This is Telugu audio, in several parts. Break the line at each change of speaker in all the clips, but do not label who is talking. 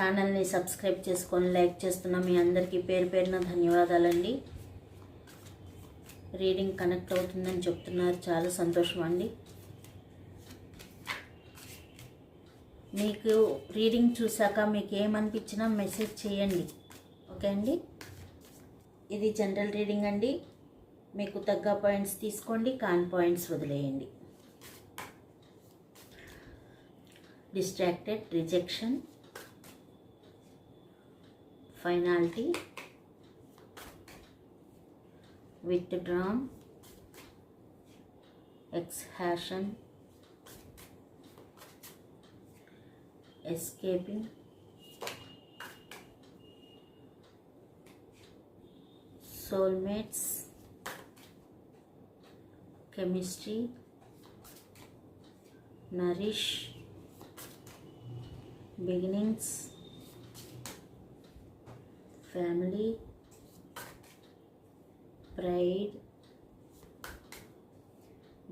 ఛానల్ని సబ్స్క్రైబ్ చేసుకొని లైక్ చేస్తున్న మీ అందరికీ పేరు పేరున ధన్యవాదాలండి. రీడింగ్ కనెక్ట్ అవుతుందని చెప్తున్నారు. చాలా సంతోషం అండి. మీకు రీడింగ్ చూశాక మీకు ఏమనిపించినా మెసేజ్ చేయండి. ఓకే అండి? ఇది జనరల్ రీడింగ్ అండి. మీకు తగ్గ పాయింట్స్ తీసుకోండి కాన్ పాయింట్స్ వదిలేయండి. Distracted rejection. Finality withdrawn exhaustion escaping soulmates chemistry nourish beginnings family pride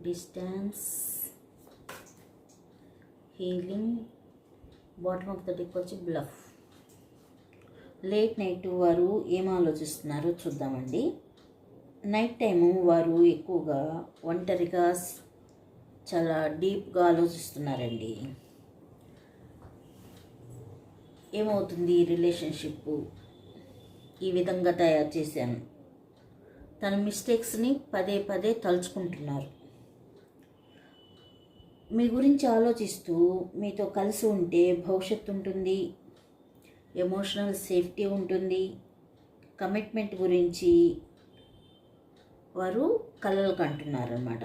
distance healing bottom of the deck వచ్చి బ్లఫ్ లేట్ నైట్ వారు ఏం ఆలోచిస్తున్నారో చూద్దామండి. నైట్ టైము వారు ఎక్కువగా ఒంటరిగా చాలా డీప్గా ఆలోచిస్తున్నారండి. ఏమవుతుంది రిలేషన్షిప్ ఈ విధంగా తయారు చేశాను. తన మిస్టేక్స్ని పదే పదే తలుచుకుంటున్నారు. మీ గురించి ఆలోచిస్తూ మీతో కలిసి ఉంటే భవిష్యత్తు ఉంటుంది ఎమోషనల్ సేఫ్టీ ఉంటుంది కమిట్మెంట్ గురించి వారు కలలు కంటున్నారు అన్నమాట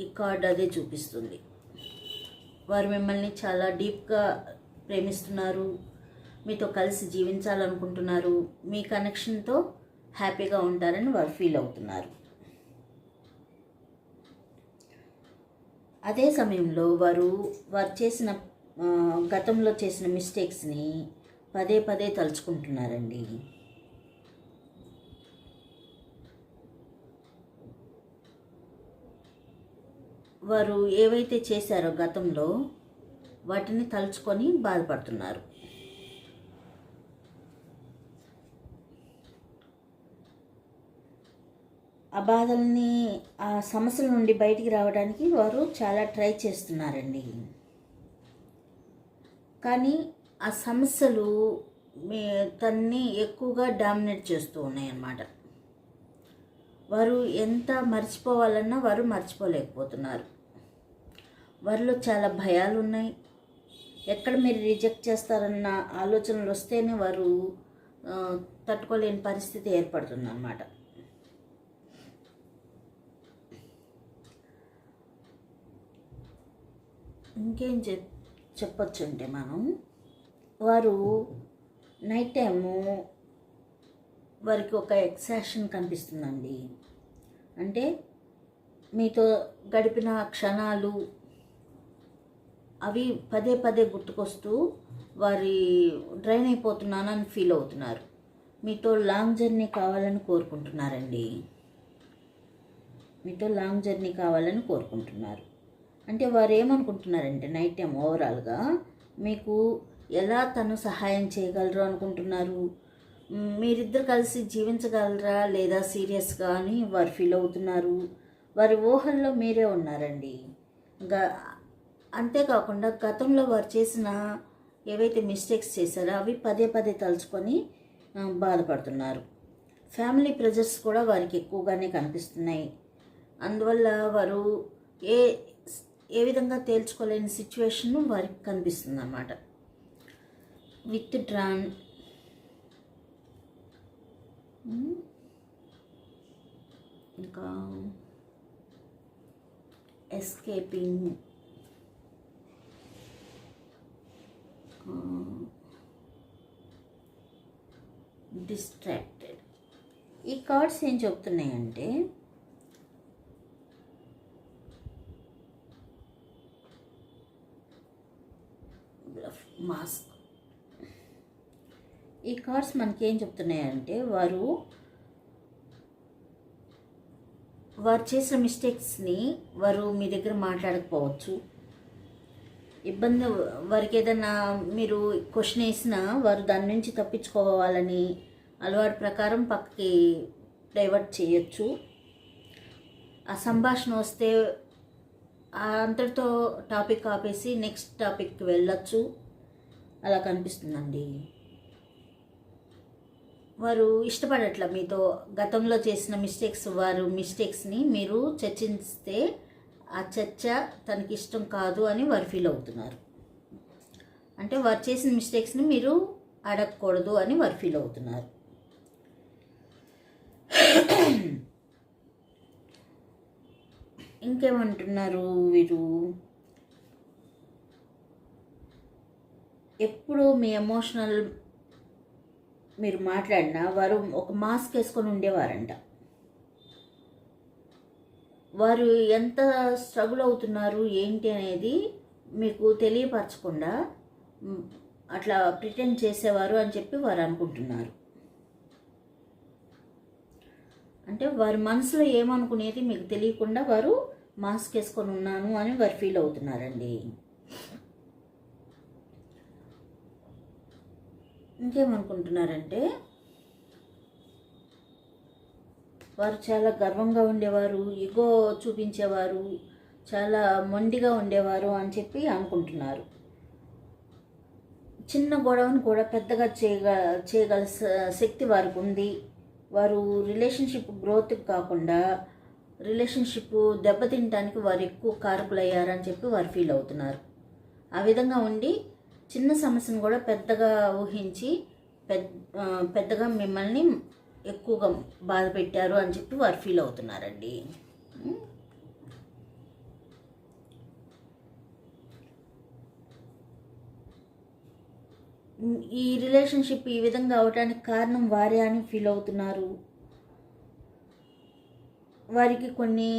ఈ కార్డ్ అదే చూపిస్తుంది. వారు మిమ్మల్ని చాలా డీప్గా ప్రేమిస్తున్నారు. మీతో కలిసి జీవించాలనుకుంటున్నారు. మీ కనెక్షన్తో హ్యాపీగా ఉంటారని వారు ఫీల్ అవుతున్నారు. అదే సమయంలో వారు వారు చేసిన గతంలో చేసిన మిస్టేక్స్ని పదే పదే తలుచుకుంటున్నారండి. వారు ఏవైతే చేశారో గతంలో వాటిని తలుచుకొని బాధపడుతున్నారు. ఆ బాధల్ని ఆ సమస్యల నుండి బయటికి రావడానికి వారు చాలా ట్రై చేస్తున్నారండి. కానీ ఆ సమస్యలు మీ తన్ని ఎక్కువగా డామినేట్ చేస్తూ ఉన్నాయన్నమాట. వారు ఎంత మర్చిపోవాలన్నా వారు మర్చిపోలేకపోతున్నారు. వారిలో చాలా భయాలు ఉన్నాయి ఎక్కడ మీరు రిజెక్ట్ చేస్తారన్న ఆలోచనలు వస్తేనే వారు తట్టుకోలేని పరిస్థితి ఏర్పడుతుంది అన్నమాట ఇంకేం చెప్ చెప్పచ్చు అంటే మనం వారు నైట్ టైము వారికి ఒక ఎక్సాషన్ కనిపిస్తుందండి. అంటే మీతో గడిపిన క్షణాలు అవి పదే పదే గుర్తుకొస్తూ వారి డ్రైన్ అయిపోతున్నానని ఫీల్ అవుతున్నారు. మీతో లాంగ్ జర్నీ కావాలని కోరుకుంటున్నారండి. మీతో లాంగ్ జర్నీ కావాలని కోరుకుంటున్నారు. అంటే వారు ఏమనుకుంటున్నారంటే నైట్ టైం ఓవరాల్గా మీకు ఎలా తను సహాయం చేయగలరు అనుకుంటున్నారు? మీరిద్దరు కలిసి జీవించగలరా లేదా సీరియస్గా అని వారు ఫీల్ అవుతున్నారు? వారి ఊహల్లో మీరే ఉన్నారండి. ఇంకా అంతేకాకుండా గతంలో వారు చేసిన ఏవైతే మిస్టేక్స్ చేశారో అవి పదే పదే తలుచుకొని బాధపడుతున్నారు. ఫ్యామిలీ ప్రెజర్స్ కూడా వారికి ఎక్కువగానే కనిపిస్తున్నాయి. అందువల్ల వారు ఏ ఏ విధంగా తేల్చుకోలేని సిచ్యువేషన్ వారికి కనిపిస్తుంది అన్నమాట విత్ డ్రాన్ ఇంకా ఎస్కేపింగ్ డిస్ట్రాక్టెడ్ ఈ కార్డ్స్ ఏం చెప్తున్నాయంటే మాస్క్. ఈ కార్డ్స్ మనకి ఏం చెప్తున్నాయంటే వారు వారు చేసిన మిస్టేక్స్ని వారు మీ దగ్గర మాట్లాడకపోవచ్చు. ఇబ్బంది వారికి ఏదైనా మీరు క్వశ్చన్ వేసినా వారు దాని నుంచి తప్పించుకోవాలని అలవాటు ప్రకారం పక్కకి డైవర్ట్ చేయొచ్చు. ఆ సంభాషణ వస్తే ఆ అంతటితో టాపిక్ ఆపేసి నెక్స్ట్ టాపిక్కి వెళ్ళొచ్చు. అలా కనిపిస్తుందండి. వారు ఇష్టపడట్ల మీతో గతంలో చేసిన మిస్టేక్స్ వారు మిస్టేక్స్ని మీరు చర్చిస్తే ఆ చర్చ తనకి ఇష్టం కాదు అని వారు ఫీల్ అవుతున్నారు. అంటే వారు చేసిన మిస్టేక్స్ని మీరు అడగకూడదు అని వారు ఫీల్ అవుతున్నారు. ఇంకేమంటున్నారు వీరు? ఎప్పుడు మీ ఎమోషనల్ మీరు మాట్లాడినా వారు ఒక మాస్క్ వేసుకొని ఉండేవారంట. వారు ఎంత స్ట్రగుల్ అవుతున్నారు ఏంటి అనేది మీకు తెలియపరచకుండా అట్లా ప్రిటెండ్ చేసేవారు అని చెప్పి వారు అనుకుంటున్నారు. అంటే వారి మనసులో ఏమనుకునేది మీకు తెలియకుండా వారు మాస్క్ వేసుకొని ఉన్నాను అని వారు ఫీల్ అవుతున్నారండి. ఇంకేమనుకుంటున్నారంటే వారు చాలా గర్వంగా ఉండేవారు ఇగో చూపించేవారు చాలా మొండిగా ఉండేవారు అని చెప్పి అనుకుంటున్నారు. చిన్న గొడవను కూడా పెద్దగా చేయగ చేయగల శక్తి వారికి ఉంది. వారు రిలేషన్షిప్ గ్రోత్ కాకుండా రిలేషన్షిప్ దెబ్బతింటానికి వారు ఎక్కువ కారకులయ్యారని చెప్పి వారు ఫీల్ అవుతున్నారు. ఆ విధంగా ఉండి చిన్న సమస్యను కూడా పెద్దగా ఊహించి పెద్ద పెద్దగా మిమ్మల్ని ఎక్కువగా బాధ పెట్టారు అని చెప్పి వారు ఫీల్ అవుతున్నారండి. ఈ రిలేషన్షిప్ ఈ విధంగా అవటానికి కారణం వారే అని ఫీల్ అవుతున్నారు. వారికి కొన్ని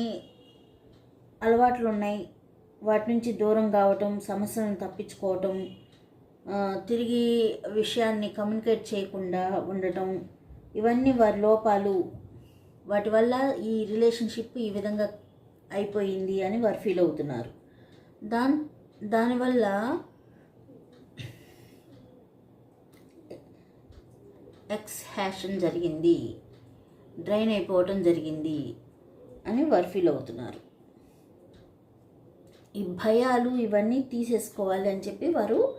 అలవాట్లు ఉన్నాయి వాటి నుంచి దూరం కావటం సమస్యలను తప్పించుకోవటం తిరిగి విషయాన్ని కమ్యూనికేట్ చేయకుండా ఉండటం ఇవన్నీ వారి లోపాలు. వాటి వల్ల ఈ రిలేషన్షిప్ ఈ విధంగా అయిపోయింది అని వారు ఫీల్ అవుతున్నారు. దాని దానివల్ల ఎక్స్ హ్యాషన్ జరిగింది. డ్రైన్ అయిపోవటం జరిగింది అని వారు ఫీల్ అవుతున్నారు. ఈ భయాలు ఇవన్నీ తీసేసుకోవాలి అని చెప్పి వారు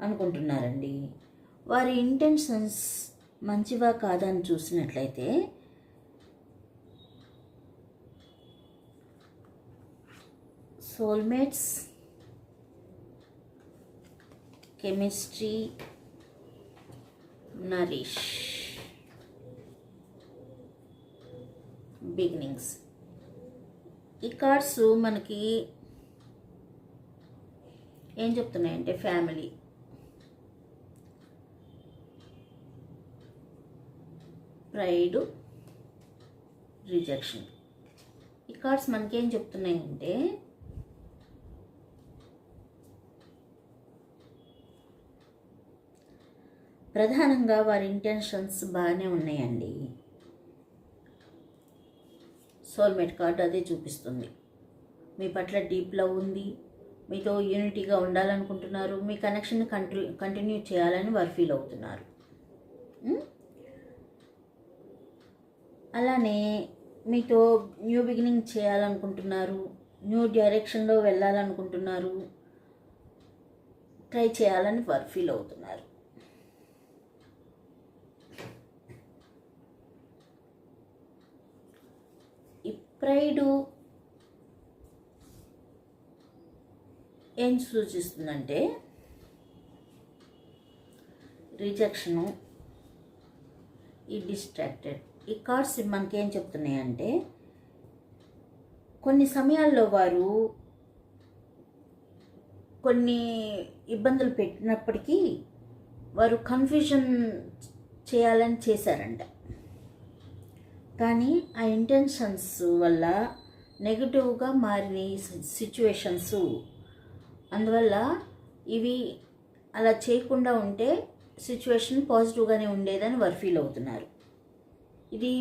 అనుకుంటున్నారండి. వారి ఇంటెన్షన్స్ మంచివా కాదా అని చూసినట్లయితే సోల్మేట్స్ కెమిస్ట్రీ నరిష్. బిగినింగ్స్. ఈ కార్డ్స్ మనకి ఏం చెప్తున్నాయంటే ఫ్యామిలీ. Pride rejection. ఈ కార్డ్స్ మనకేం చెప్తున్నాయంటే ప్రధానంగా వారి ఇంటెన్షన్స్ బాగానే ఉన్నాయండి. సోల్మేట్ కార్డ్ అదే చూపిస్తుంది. మీ పట్ల డీప్ లవ్ ఉంది. మీతో యూనిటీగా ఉండాలనుకుంటున్నారు. మీ కనెక్షన్ కంటిన్యూ కంటిన్యూ చేయాలని వారు ఫీల్ అవుతున్నారు. అలానే మీతో న్యూ బిగినింగ్ చేయాలనుకుంటున్నారు న్యూ డైరెక్షన్లో వెళ్ళాలనుకుంటున్నారు ట్రై చేయాలని వారు ఫీల్ అవుతున్నారు. ఈ ప్రైడు ఏం సూచిస్తుందంటే రిజెక్షను ఈ డిస్ట్రాక్టెడ్ ఈ కార్డ్స్ మనకేం చెప్తున్నాయంటే కొన్ని సమయాల్లో వారు కొన్ని ఇబ్బందులు పెట్టినప్పటికీ వారు కన్ఫ్యూజన్ చేయాలని చేశారంట. కానీ ఆ ఇంటెన్షన్స్ వల్ల నెగిటివ్గా మారిన సిచ్యువేషన్స్ అందువల్ల ఇవి అలా చేయకుండా ఉంటే సిచ్యువేషన్ పాజిటివ్గానే ఉండేదని వారు ఫీల్ అవుతున్నారు. ఇది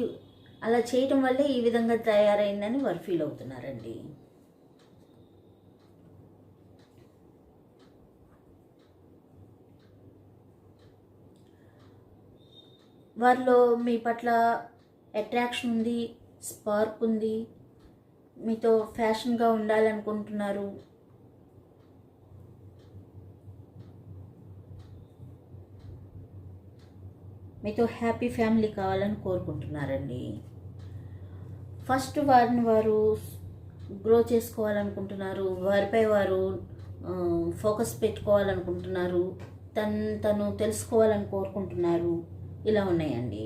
అలా చేయటం వల్లే ఈ విధంగా తయారైందని వారు ఫీల్ అవుతున్నారండి. వారిలో మీ పట్ల అట్రాక్షన్ ఉంది స్పార్క్ ఉంది మీతో ఫ్యాషన్గా ఉండాలనుకుంటున్నారు. మీతో హ్యాపీ ఫ్యామిలీ కావాలని కోరుకుంటున్నారండి. ఫస్ట్ వారిని వారు గ్రో చేసుకోవాలనుకుంటున్నారు. వారిపై వారు ఫోకస్ పెట్టుకోవాలనుకుంటున్నారు. తను తను తెలుసుకోవాలని కోరుకుంటున్నారు. ఇలా ఉన్నాయండి.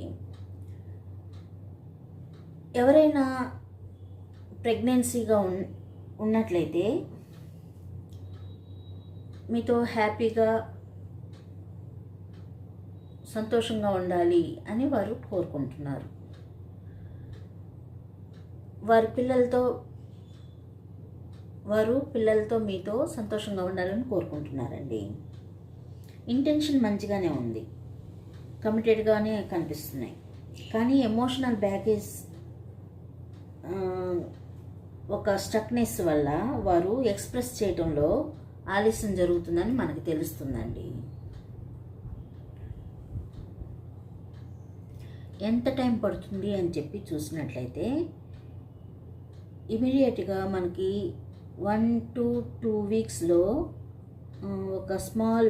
ఎవరైనా ప్రెగ్నెన్సీగా ఉన్ ఉన్నట్లయితే మీతో హ్యాపీగా సంతోషంగా ఉండాలి అని వారు కోరుకుంటున్నారు. వారి పిల్లలతో వారు పిల్లలతో మీతో సంతోషంగా ఉండాలని కోరుకుంటున్నారండి. ఇంటెన్షన్ మంచిగానే ఉంది. కమిటెడ్గానే కనిపిస్తున్నాయి. కానీ ఎమోషనల్ బ్యాగేజ్ ఒక స్టక్నెస్ వల్ల వారు ఎక్స్ప్రెస్ చేయడంలో ఆలస్యం జరుగుతుందని మనకు తెలుస్తుందండి. ఎంత టైం పడుతుంది అని చెప్పి చూసినట్లయితే ఇమీడియట్గా మనకి వన్ టు టూ వీక్స్లో ఒక స్మాల్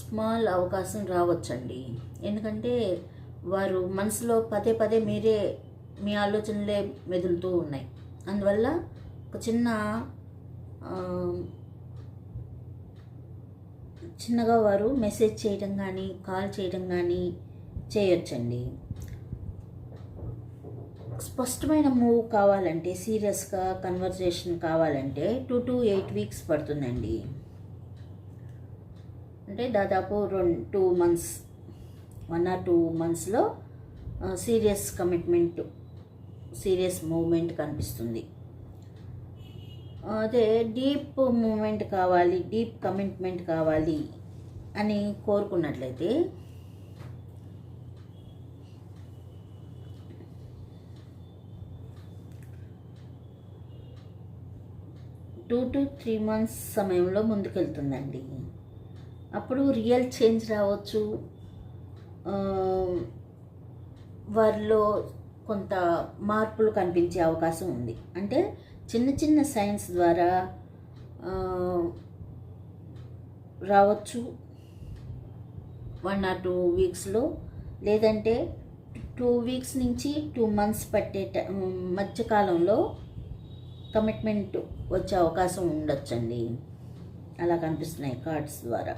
స్మాల్ అవకాశం రావచ్చండి. ఎందుకంటే వారు మనసులో పదే పదే మీరే మీ ఆలోచనలే మెదులుతూ ఉన్నాయి. అందువల్ల ఒక చిన్న చిన్నగా వారు మెసేజ్ చేయడం కానీ కాల్ చేయడం కానీ చేయొచ్చండి. స్పష్టమైన మూవ్ కావాలంటే సీరియస్గా కన్వర్జేషన్ కావాలంటే టూ టు ఎయిట్ వీక్స్ పడుతుందండి. అంటే దాదాపు రెండు two months one or two మంత్స్లో సీరియస్ కమిట్మెంట్ సీరియస్ మూవ్మెంట్ కనిపిస్తుంది. అదే డీప్ మూమెంట్ కావాలి డీప్ కమిట్మెంట్ కావాలి అని కోరుకున్నట్లయితే టూ టు త్రీ మంత్స్ సమయంలో ముందుకెళ్తుందండి. అప్పుడు రియల్ చేంజ్ రావచ్చు. వారిలో కొంత మార్పులు కనిపించే అవకాశం ఉంది. అంటే చిన్న చిన్న సైన్స్ ద్వారా రావచ్చు వన్ ఆర్ టూ వీక్స్లో లేదంటే టూ వీక్స్ నుంచి టూ మంత్స్ పట్టే మధ్యకాలంలో కమిట్మెంట్ వచ్చే అవకాశం ఉండొచ్చండి. అలా కనిపిస్తున్నాయి కార్డ్స్ ద్వారా.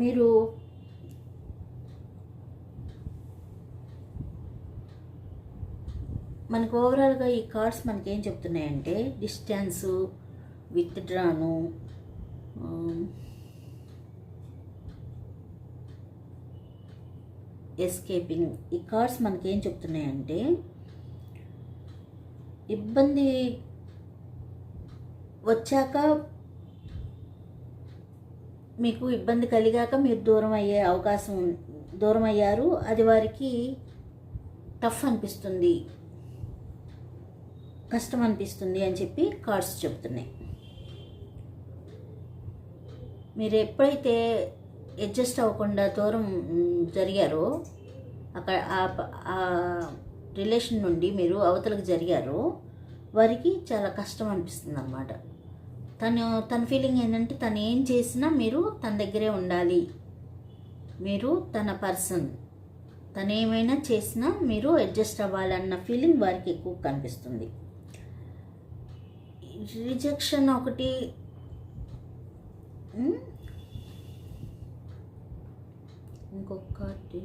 మీరు మనకు ఓవరాల్గా ఈ కార్డ్స్ మనకి ఏం చెప్తున్నాయంటే డిస్టెన్సు విత్డ్రాను ఎస్కేపింగ్ ఈ కార్డ్స్ మనకి ఏం చెప్తున్నాయంటే ఇబ్బంది వచ్చాక మీకు ఇబ్బంది కలిగాక మీరు దూరం అయ్యే అవకాశం దూరం అయ్యారు. అది వారికి టఫ్ అనిపిస్తుంది. కష్టం అనిపిస్తుంది అని చెప్పి కార్డ్స్ చెప్తున్నాయి. మీరు ఎప్పుడైతే అడ్జస్ట్ అవ్వకుండా దూరం జరిగారో అక్కడ ఆ రిలేషన్ నుండి మీరు అవతలకు జరిగారో వారికి చాలా కష్టం అనిపిస్తుంది అన్నమాట తను తన ఫీలింగ్ ఏంటంటే తను ఏం చేసినా మీరు తన దగ్గరే ఉండాలి. మీరు తన పర్సన్. తను ఏమైనా చేసినా మీరు అడ్జస్ట్ అవ్వాలన్న ఫీలింగ్ వారికి ఎక్కువ కనిపిస్తుంది. రిజెక్షన్ ఒకటి. ఇంకొకటి.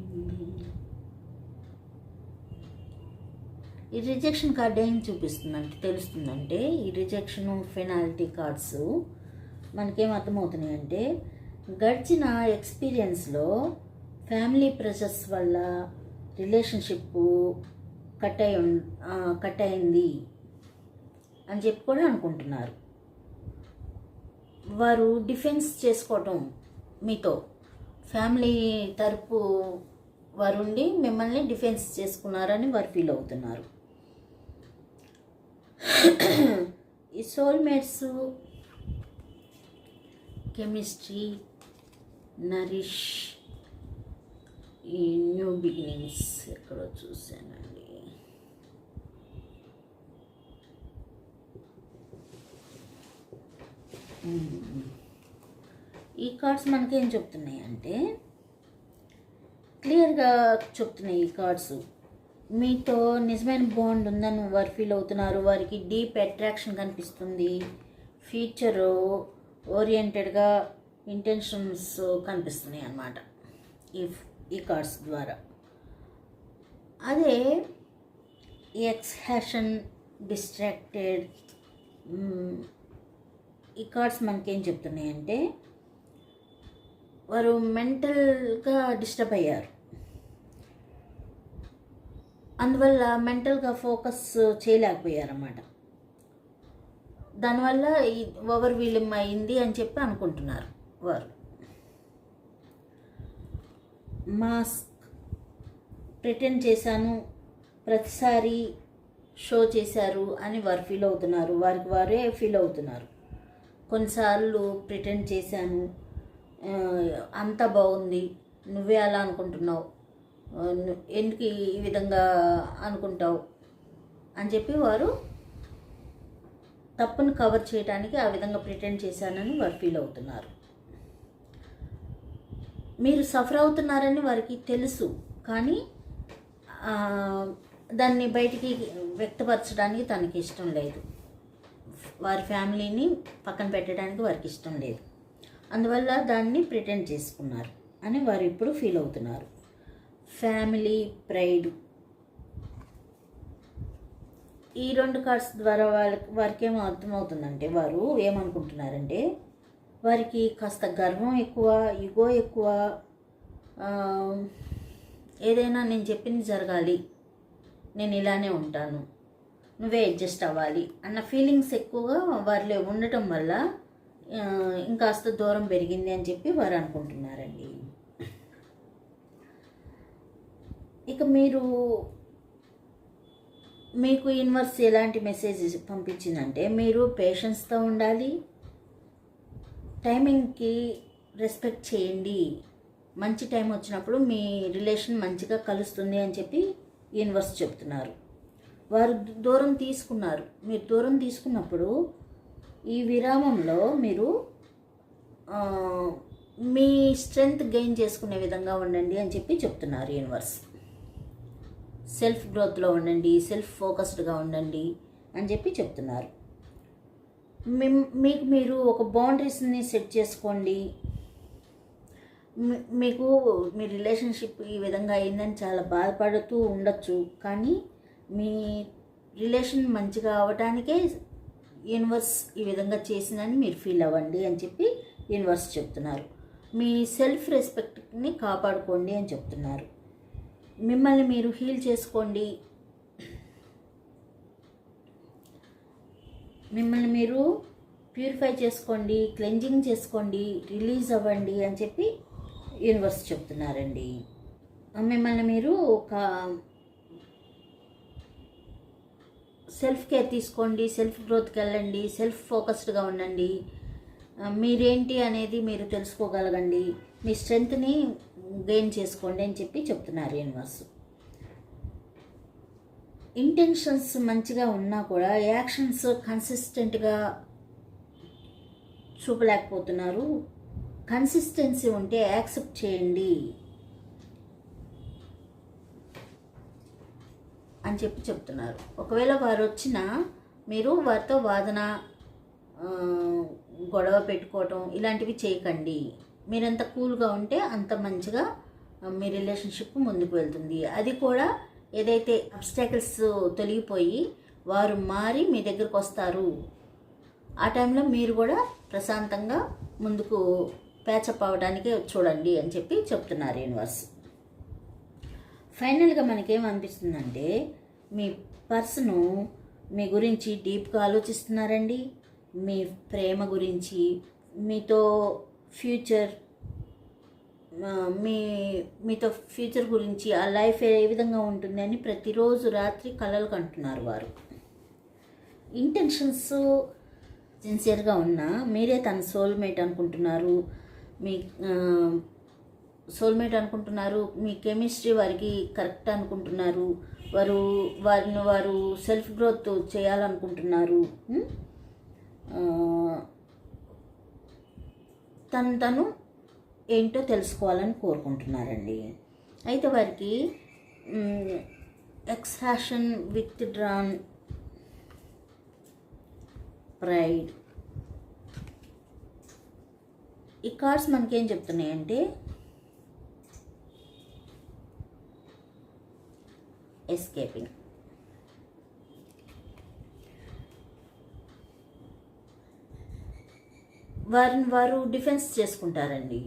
ఈ రిజెక్షన్ కార్డ్ ఏం చూపిస్తుందంటే తెలుస్తుందంటే ఈ రిజెక్షన్ ఫెనాలిటీ కార్డ్స్ మనకేం అర్థమవుతున్నాయంటే గడిచిన ఎక్స్పీరియన్స్లో ఫ్యామిలీ ప్రెషర్స్ వల్ల రిలేషన్షిప్ కట్ అయి కట్ అయింది. అని చెప్పి కూడా అనుకుంటున్నారు. వారు డిఫెన్స్ చేసుకోవటం మీతో. ఫ్యామిలీ తరపు వారు ఉండి మిమ్మల్ని డిఫెన్స్ చేసుకున్నారని వారు ఫీల్ అవుతున్నారు. ఈ సోల్మేట్స్ కెమిస్ట్రీ నరిష్ ఈ న్యూ బిగినింగ్స్ ఎక్కడో చూశాను. ఈ కార్డ్స్ మనకేం చెప్తున్నాయి అంటే క్లియర్గా చెప్తున్నాయి ఈ కార్డ్స్. మీతో నిజమైన బాండ్ ఉందని వారు ఫీల్ అవుతున్నారు. వారికి డీప్ అట్రాక్షన్ కనిపిస్తుంది. ఫ్యూచర్ ఓరియంటెడ్గా ఇంటెన్షన్స్ కనిపిస్తున్నాయి అన్నమాట ఈ ఈ కార్డ్స్ ద్వారా. అదే ఎక్స్హాషన్ డిస్ట్రాక్టెడ్ ఈ కార్డ్స్ మనకేం చెప్తున్నాయంటే వారు మెంటల్గా డిస్టర్బ్ అయ్యారు. అందువల్ల మెంటల్గా ఫోకస్ చేయలేకపోయారన్నమాట. దానివల్ల ఈ ఓవర్ వీలింగ్ అయింది అని చెప్పి అనుకుంటున్నారు వారు. మాస్క్ ప్రిటెండ్ చేశాను ప్రతిసారి షో చేశారు అని వారు ఫీల్ అవుతున్నారు. వారికి వారే ఫీల్ అవుతున్నారు. కొన్నిసార్లు ప్రిటెండ్ చేశాను. అంత బాగుంది. నువ్వే అలా అనుకుంటున్నావు. ఎందుకు ఈ విధంగా అనుకుంటావు? అని చెప్పి వారు తప్పును కవర్ చేయడానికి ఆ విధంగా ప్రిటెండ్ చేశానని వారు ఫీల్ అవుతున్నారు. మీరు సఫర్ అవుతున్నారని వారికి తెలుసు. కానీ దాన్ని బయటికి వ్యక్తపరచడానికి తనకి ఇష్టం లేదు. వారి ఫ్యామిలీని పక్కన పెట్టడానికి వారికి ఇష్టం లేదు. అందువల్ల దాన్ని ప్రిటెండ్ చేసుకున్నారు అని వారు ఇప్పుడు ఫీల్ అవుతున్నారు. ఫ్యామిలీ ప్రైడ్ ఈ రెండు కార్డ్స్ ద్వారా వాళ్ళకి వారికి ఏమో అర్థమవుతుందంటే వారు ఏమనుకుంటున్నారంటే వారికి కాస్త గర్వం ఎక్కువ ఇగో ఎక్కువ ఏదైనా నేను చెప్పింది జరగాలి. నేను ఇలానే ఉంటాను. నువ్వే అడ్జస్ట్ అవ్వాలి అన్న ఫీలింగ్స్ ఎక్కువగా వారిలో ఉండటం వల్ల ఇంకాస్త దూరం పెరిగింది అని చెప్పి వారు అనుకుంటున్నారండి. ఇక మీరు మీకు యూనివర్స్ ఎలాంటి మెసేజ్ పంపించిందంటే మీరు పేషెన్స్తో ఉండాలి టైమింగ్కి రెస్పెక్ట్ చేయండి మంచి టైం వచ్చినప్పుడు మీ రిలేషన్ మంచిగా కలుస్తుంది అని చెప్పి యూనివర్స్ చెప్తున్నారు. వారు దూరం తీసుకున్నారు. మీరు దూరం తీసుకున్నప్పుడు ఈ విరామంలో మీరు మీ స్ట్రెంగ్త్ గెయిన్ చేసుకునే విధంగా ఉండండి అని చెప్పి చెప్తున్నారు యూనివర్స్. సెల్ఫ్ గ్రోత్లో ఉండండి సెల్ఫ్ ఫోకస్డ్గా ఉండండి అని చెప్పి చెప్తున్నారు. మీకు మీరు ఒక బౌండరీస్ని సెట్ చేసుకోండి. మీకు మీ రిలేషన్షిప్ ఈ విధంగా అయిందని చాలా బాధపడుతూ ఉండొచ్చు కానీ మీ రిలేషన్ మంచిగా అవ్వటానికే యూనివర్స్ ఈ విధంగా చేసిందని మీరు ఫీల్ అవ్వండి అని చెప్పి యూనివర్స్ చెప్తున్నారు. మీ సెల్ఫ్ రెస్పెక్ట్ని కాపాడుకోండి అని చెప్తున్నారు. మిమ్మల్ని మీరు హీల్ చేసుకోండి. మిమ్మల్ని మీరు ప్యూరిఫై చేసుకోండి క్లెంజింగ్ చేసుకోండి రిలీజ్ అవ్వండి అని చెప్పి యూనివర్స్ చెప్తున్నారండి. మిమ్మల్ని మీరు ఒక సెల్ఫ్ కేర్ తీసుకోండి సెల్ఫ్ గ్రోత్కి వెళ్ళండి సెల్ఫ్ ఫోకస్డ్గా ఉండండి. మీరేంటి అనేది మీరు తెలుసుకోగలగండి. మీ స్ట్రెంగ్త్ని గెయిన్ చేసుకోండి అని చెప్పి చెప్తున్నారు యూనివర్స్ ఇంటెన్షన్స్ మంచిగా ఉన్నా కూడా యాక్షన్స్ కన్సిస్టెంట్గా చూపలేకపోతున్నారు. కన్సిస్టెన్సీ ఉంటే యాక్సెప్ట్ చేయండి. అని చెప్పి చెప్తున్నారు. ఒకవేళ వారు వచ్చినా మీరు వారితో వాదన గొడవ పెట్టుకోవటం ఇలాంటివి చేయకండి. మీరంత కూల్గా ఉంటే అంత మంచిగా మీ రిలేషన్షిప్ ముందుకు వెళ్తుంది. అది కూడా ఏదైతే అబ్స్టాకిల్స్ తొలగిపోయి వారు మారి మీ దగ్గరకు వస్తారు ఆ టైంలో మీరు కూడా ప్రశాంతంగా ముందుకు ప్యాచప్ అవ్వడానికే చూడండి అని చెప్పి చెప్తున్నారు యూనివర్స్. ఫైనల్గా మనకేమనిపిస్తుందంటే మీ పర్సను మీ గురించి డీప్గా ఆలోచిస్తున్నారండి. మీ ప్రేమ గురించి మీతో ఫ్యూచర్ మీ మీతో ఫ్యూచర్ గురించి ఆ లైఫ్ ఏ విధంగా ఉంటుంది అని ప్రతిరోజు రాత్రి కలలు కంటున్నారు వారు. ఇంటెన్షన్స్ సిన్సియర్గా ఉన్నా మీరే తన సోల్మేట్ అనుకుంటున్నారు. మీ సోల్మేట్ అనుకుంటున్నారు మీ కెమిస్ట్రీ వారికి కరెక్ట్ అనుకుంటున్నారు వారు వారిని వారు సెల్ఫ్ గ్రోత్ చేయాలనుకుంటున్నారు తను తను ఏంటో తెలుసుకోవాలని కోరుకుంటున్నారండి. అయితే వారికి ఎక్స్హాషన్ విత్ డ్రాన్ ప్రైడ్ ఈ కార్డ్స్ మనకేం చెప్తున్నాయంటే ఎస్కేపింగ్ వారిని వారు డిఫెన్స్ చేసుకుంటారండి.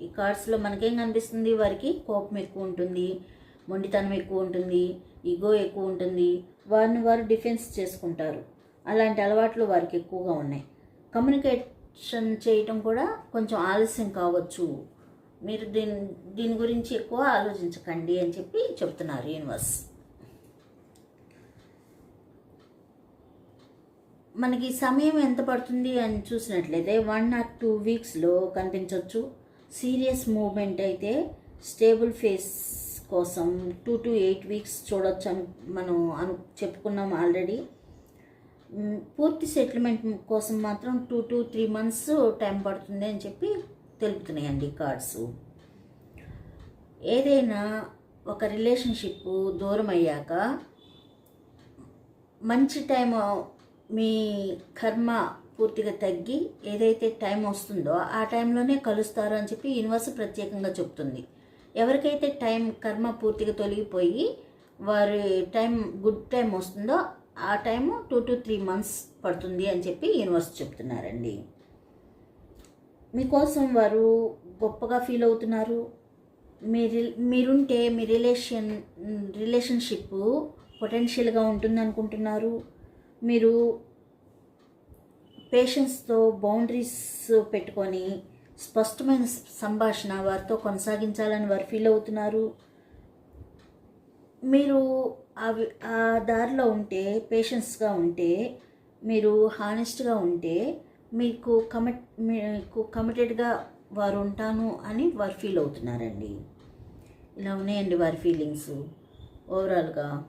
ఈ కార్డ్స్లో మనకేం కనిపిస్తుంది? వారికి కోపం ఎక్కువ ఉంటుంది మొండితనం ఎక్కువ ఉంటుంది ఈగో ఎక్కువ ఉంటుంది. వారిని వారు డిఫెన్స్ చేసుకుంటారు. అలాంటి అలవాట్లు వారికి ఎక్కువగా ఉన్నాయి. కమ్యూనికేషన్ చేయటం కూడా కొంచెం ఆలస్యం కావచ్చు. మీరు దీని దీని గురించి ఎక్కువ ఆలోచించకండి అని చెప్పి చెప్తున్నారు యూనివర్స్. మనకి సమయం ఎంత పడుతుంది అని చూసినట్లయితే వన్ ఆర్ టూ వీక్స్లో కనిపించవచ్చు సీరియస్ మూవ్మెంట్ అయితే స్టేబుల్ ఫేస్ కోసం టూ టు ఎయిట్ వీక్స్ చూడొచ్చు అని మనం అను చెప్పుకున్నాం ఆల్రెడీ పూర్తి సెటిల్మెంట్ కోసం మాత్రం two to three months time పడుతుంది అని చెప్పి తెలుపుతున్నాయండి కార్డ్స్ ఏదైనా ఒక రిలేషన్షిప్ దూరం అయ్యాక మంచి టైం మీ కర్మ పూర్తిగా తగ్గి ఏదైతే టైం వస్తుందో ఆ టైంలోనే కలుస్తారు అని చెప్పి యూనివర్స్ ప్రత్యేకంగా చెప్తుంది. ఎవరికైతే టైం కర్మ పూర్తిగా తొలగిపోయి వారి టైం గుడ్ టైం వస్తుందో ఆ time two to three months పడుతుంది అని చెప్పి యూనివర్స్ చెప్తున్నారండి. మీకోసం వారు గొప్పగా ఫీల్ అవుతున్నారు. మీ మీరుంటే మీ రిలేషన్ రిలేషన్షిప్ పొటెన్షియల్గా ఉంటుంది అనుకుంటున్నారు మీరు పేషెన్స్తో బౌండరీస్ పెట్టుకొని స్పష్టమైన సంభాషణ వారితో కొనసాగించాలని వారు ఫీల్ అవుతున్నారు. మీరు అవి ఆ దారిలో ఉంటే పేషెన్స్గా ఉంటే మీరు హానెస్ట్గా ఉంటే మీకు కమిట్ మీకు కమిటెడ్గా వారు ఉంటాను అని వారు ఫీల్ అవుతున్నారండి. ఇలా ఉన్నాయండి వారి ఫీలింగ్స్ ఓవరాల్గా